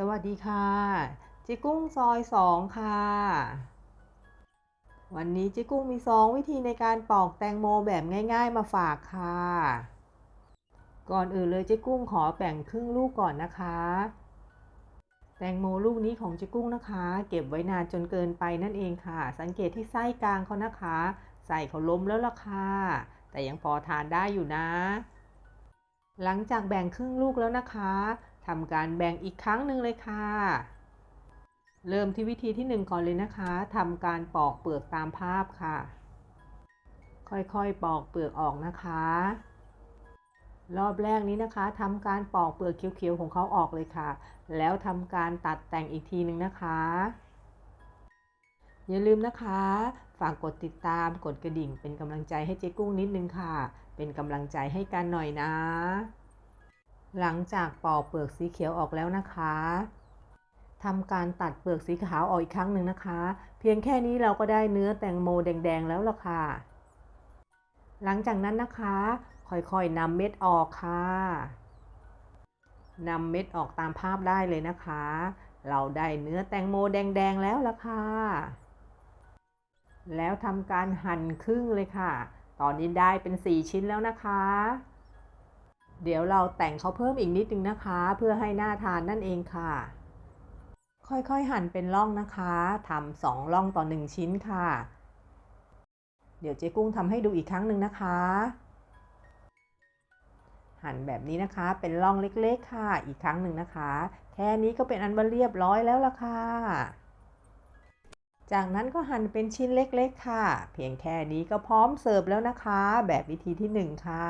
สวัสดีค่ะจ๊กุ้งซอยสองค่ะ วันนี้จ๊กุ้งมีสองวิธีในการปอกแตงโมแบบง่ายๆมาฝากค่ะ ก่อนอื่นเลยจ๊กุ้งขอแบ่งครึ่งลูกก่อนนะคะ แตงโมลูกนี้ของจ๊กุ้งนะคะ เก็บไว้นานจนเกินไปนั่นเองค่ะ สังเกตที่ไส้กลางเขานะคะ ใส่เขาล้มแล้วล่ะค่ะ แต่ยังพอทานได้อยู่นะ หลังจากแบ่งครึ่งลูกแล้วนะคะ ทำการแบ่งอีกครั้งหนึ่งเลยค่ะ เริ่มที่วิธีที่หนึ่งก่อนเลยนะคะทำการปอกเปลือกตามภาพค่ะ ค่อยๆปอกเปลือกออกนะคะ รอบแรกนี้นะคะทำการปอกเปลือกเขียวๆของเขาออกเลยค่ะ แล้วทำการตัดแต่งอีกทีหนึ่งนะคะอย่าลืมนะคะ ฝากกดติดตาม กดกระดิ่ง เป็นกำลังใจให้เจ๊กุ้งนิดนึงค่ะ เป็นกำลังใจให้กันหน่อยนะ หลังจากปอกเปลือกสีเขียวออกแล้วนะคะทำการตัดเปลือกสีขาวออกอีกครั้งหนึ่งนะคะ เพียงแค่นี้เราก็ได้เนื้อแตงโมแดงๆแล้วล่ะค่ะ หลังจากนั้นนะคะ ค่อยๆนำเม็ดออกค่ะนำเม็ดออกตามภาพได้เลยนะคะ เราได้เนื้อแตงโมแดงๆแล้วล่ะค่ะ แล้วทำการหั่นครึ่งเลยค่ะ ตอนนี้ได้เป็น 4 ชิ้นแล้วนะคะ เดี๋ยวเราแต่งเขาเพิ่มอีกนิดนึงนะคะ เพื่อให้หน่าทานนั่นเองค่ะ ค่อยๆหั่นเป็นร่องนะคะทำสองร่องต่อหนึ่งชิ้นค่ะ เดี๋ยวเจ๊กุ้งทำให้ดูอีกครั้งหนึ่งนะคะ หั่นแบบนี้นะคะเป็นร่องเล็กๆค่ะ อีกครั้งหนึ่งนะคะ แค่นี้ก็เป็นอันว่าเรียบร้อยแล้วล่ะค่ะจากนั้นก็หั่นเป็นชิ้นเล็กๆค่ะ เพียงแค่นี้ก็พร้อมเสิร์ฟแล้วนะคะ แบบวิธีที่หนึ่งค่ะ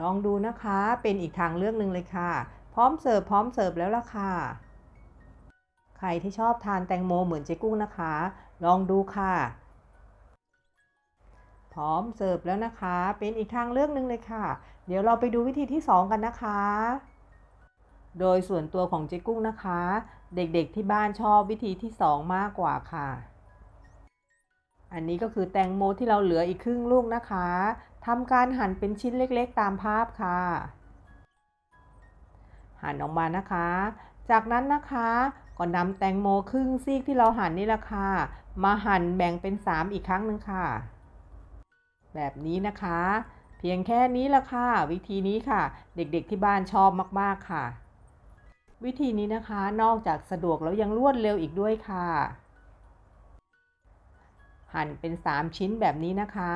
ลองดูนะคะ เป็นอีกทางเลือกหนึ่งเลยค่ะ พร้อมเสิร์ฟพร้อมเสิร์ฟแล้วล่ะค่ะ ใครที่ชอบทานแตงโมเหมือนเจ๊กุ้งนะคะ ลองดูค่ะ พร้อมเสิร์ฟแล้วนะคะ เป็นอีกทางเลือกหนึ่งเลยค่ะ เดี๋ยวเราไปดูวิธีที่ 2 กันนะคะ โดยส่วนตัวของเจ๊กุ้งนะคะ เด็กๆที่บ้านชอบวิธีที่ 2 มากกว่าค่ะ อันนี้ก็คือแตงโมที่เราเหลืออีกครึ่งลูกนะคะทำการหั่นเป็นชิ้นเล็กๆตามภาพค่ะ หั่นออกมานะคะ จากนั้นนะคะก็นำแตงโมครึ่งซีกที่เราหั่นนี่แหละค่ะ มาหั่นแบ่งเป็น 3 อีกครั้งหนึ่งค่ะ แบบนี้นะคะ เพียงแค่นี้ละค่ะ วิธีนี้ค่ะ เด็กๆที่บ้านชอบมากๆค่ะ วิธีนี้นะคะนอกจากสะดวกแล้วยังรวดเร็วอีกด้วยค่ะ หั่นเป็น 3 ชิ้นแบบนี้นะคะ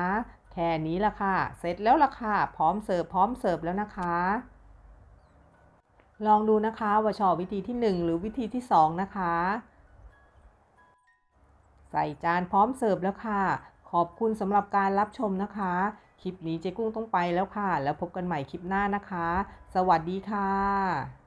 แค่นี้ละค่ะ เสร็จแล้วละค่ะ พร้อมเสิร์ฟพร้อมเสิร์ฟแล้วนะคะ ลองดูนะคะว่าชอบวิธีที่ 1 หรือวิธีที่ 2 นะคะ ใส่จานพร้อมเสิร์ฟแล้วค่ะ ขอบคุณสำหรับการรับชมนะคะ คลิปนี้เจ๊กุ้งต้องไปแล้วค่ะ แล้วพบกันใหม่คลิปหน้านะคะ สวัสดีค่ะ